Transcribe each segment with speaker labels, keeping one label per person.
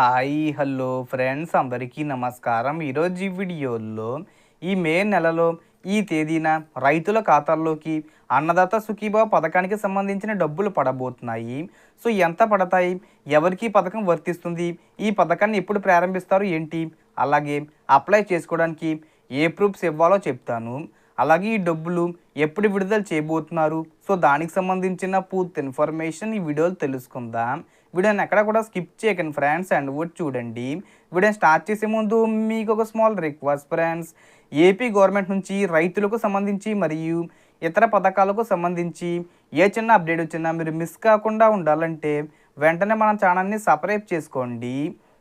Speaker 1: Hi hello friends అందరికీ నమస్కారం. ఈరోజు ఈ వీడియోలో ఈ మే నెలలో ఈ తేదీన రైతుల ఖాతాల్లోకి అన్నదాత సుఖీభావ పథకానికి సంబంధించిన డబ్బులు పడబోతున్నాయి. సో ఎంత పడతాయి? ఎవరికి ఈ పథకం వర్తిస్తుంది? ఈ పథకాన్ని ఎప్పుడు ప్రారంభిస్తారు? ఏంటి? అలాగే అప్లై చేసుకోవడానికి ఏ ప్రూఫ్స్ ఇవ్వాలో చెప్తాను. అలాగే ఈ డబ్బులు ఎప్పుడు విడుదల చేయబోతున్నారు? సో దానికి సంబంధించిన పూర్తి ఇన్ఫర్మేషన్ ఈ వీడియోలు తెలుసుకుందాం. వీడియోని ఎక్కడ కూడా స్కిప్ చేయకండి ఫ్రెండ్స్ అండ్ కూడా చూడండి. వీడియో స్టార్ట్ చేసే ముందు మీకు ఒక small request friends AP government నుంచి రైతులకు సంబంధించి మరియు ఇతర పథకాలకు సంబంధించి ఏ చిన్న అప్డేట్ వచ్చినా మీరు మిస్ కాకుండా ఉండాలంటే వెంటనే మన ఛానల్ని సబ్స్క్రైబ్ చేసుకోండి.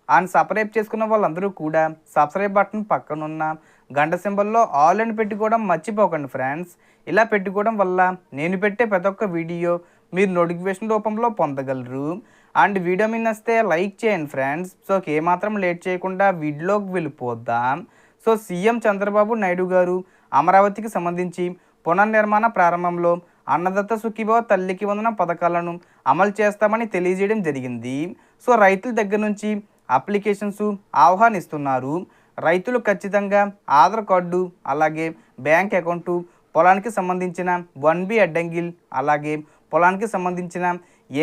Speaker 1: అండ్ సబ్స్క్రైబ్ చేసుకున్న వాళ్ళందరూ కూడా సబ్స్క్రైబ్ బటన్ పక్కనున్న గంట సింబల్లో ఆల్ అని పెట్టుకోవడం మర్చిపోకండి ఫ్రెండ్స్ ఇలా పెట్టుకోవడం వల్ల నేను పెట్టే ప్రతి ఒక్క వీడియో మీరు నోటిఫికేషన్ రూపంలో పొందగలరు. అండ్ వీడియో మీ వస్తే లైక్ చేయండి ఫ్రెండ్స్. సో ఏమాత్రం లేట్ చేయకుండా వీడియోకి వెళ్ళిపోద్దాం సో సీఎం చంద్రబాబు నాయుడు గారు అమరావతికి సంబంధించి పునర్నిర్మాణ ప్రారంభంలో అన్నదత్త సుఖీభావ తల్లికి వందన పథకాలను అమలు చేస్తామని తెలియజేయడం జరిగింది. సో రైతుల దగ్గర నుంచి అప్లికేషన్స్ ఆహ్వానిస్తున్నారు. రైతులు ఖచ్చితంగా ఆధార్ కార్డు అలాగే బ్యాంక్ అకౌంటు పొలానికి సంబంధించిన వన్ బి అడ్డంగిల్ అలాగే పొలానికి సంబంధించిన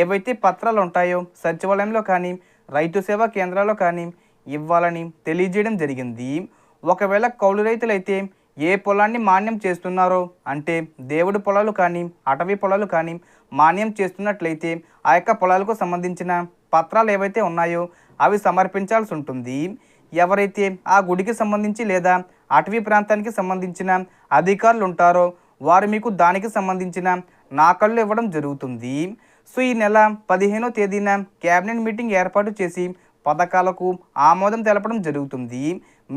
Speaker 1: ఏవైతే పత్రాలు ఉంటాయో సచివాలయంలో కానీ రైతు సేవా కేంద్రాల్లో కానీ ఇవ్వాలని తెలియజేయడం జరిగింది. ఒకవేళ కౌలు రైతులైతే ఏ పొలాన్ని మాన్యం చేస్తున్నారో అంటే దేవుడి పొలాలు కానీ అటవీ పొలాలు కానీ మాన్యం చేస్తున్నట్లయితే ఆ యొక్క పొలాలకు సంబంధించిన పత్రాలు ఏవైతే ఉన్నాయో అవి సమర్పించాల్సి ఉంటుంది. ఎవరైతే ఆ గుడికి సంబంధించి లేదా అటవీ ప్రాంతానికి సంబంధించిన అధికారులు ఉంటారో వారు మీకు దానికి సంబంధించిన నాకళ్ళు ఇవ్వడం జరుగుతుంది. సో ఈ నెల పదిహేనో తేదీన కేబినెట్ మీటింగ్ ఏర్పాటు చేసి పథకాలకు ఆమోదం తెలపడం జరుగుతుంది.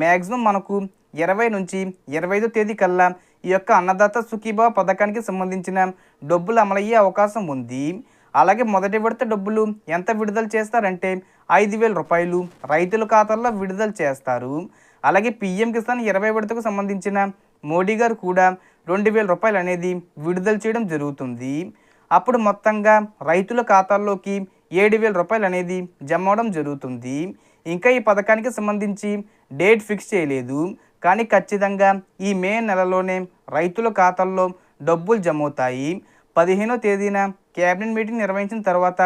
Speaker 1: మ్యాక్సిమం మనకు ఇరవై నుంచి ఇరవై ఐదో తేదీ కల్లా ఈ యొక్క అన్నదాత సుఖీభావ పథకానికి సంబంధించిన డబ్బులు అమలయ్యే అవకాశం ఉంది. అలాగే మొదటి విడత డబ్బులు ఎంత విడుదల చేస్తారంటే ఐదు వేల రూపాయలు రైతుల ఖాతాల్లో విడుదల చేస్తారు. అలాగే పిఎం కిసాన్ ఇరవై విడతకు సంబంధించిన మోడీ గారు కూడా రెండు వేల రూపాయలు అనేది విడుదల చేయడం జరుగుతుంది. అప్పుడు మొత్తంగా రైతుల ఖాతాల్లోకి ఏడు వేల రూపాయలు అనేది జమ అవడం జరుగుతుంది. ఇంకా ఈ పథకానికి సంబంధించి డేట్ ఫిక్స్ చేయలేదు. కానీ ఖచ్చితంగా ఈ మే నెలలోనే రైతుల ఖాతాల్లో డబ్బులు జమ అవుతాయి. పదిహేనో తేదీన కేబినెట్ మీటింగ్ నిర్వహించిన తర్వాత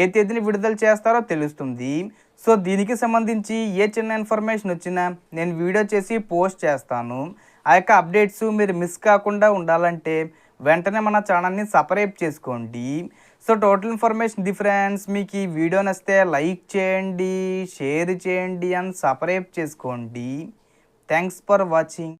Speaker 1: ఏ తేదీని విడుదల చేస్తారో తెలుస్తుంది. సో దీనికి సంబంధించి ఏ చిన్న ఇన్ఫర్మేషన్ వచ్చినా నేను వీడియో చేసి పోస్ట్ చేస్తాను. ఆ యొక్క అప్డేట్స్ మీరు మిస్ కాకుండా ఉండాలంటే వెంటనే మన ఛానల్ని సపరేట్ చేసుకోండి. సో టోటల్ ఇన్ఫర్మేషన్ డిఫరెన్స్ మీకు ఈ వీడియో నచ్చితే లైక్ చేయండి షేర్ చేయండి అండ్ సపరేట్ చేసుకోండి. Thanks for watching.